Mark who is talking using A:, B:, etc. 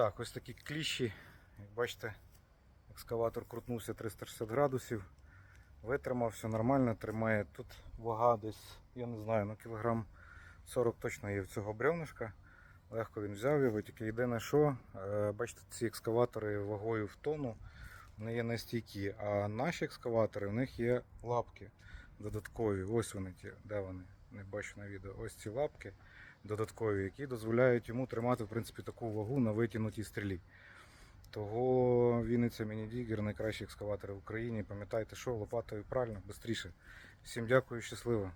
A: Так, ось такі кліщі. Як бачите, екскаватор крутнувся 360 градусів. Витримав, все нормально, тримає тут вага десь, я не знаю, ну кілограм 40 точно є в цього бревнишка. Легко він взяв його, тільки єдине що, е, бачите, ці екскаватори вагою в тонну, вони є нестійкі, а наші екскаватори, в них є лапки додаткові. Ось вони ті, де вони? Не бачу на відео. Ось ці лапки додаткові, які дозволяють йому тримати в принципі таку вагу на витягнутій стрілі. Того Вінниця Мінідігер найкращі екскаватори в Україні. Пам'ятайте, що лопатою правильно, швидше. Всім дякую, щасливо.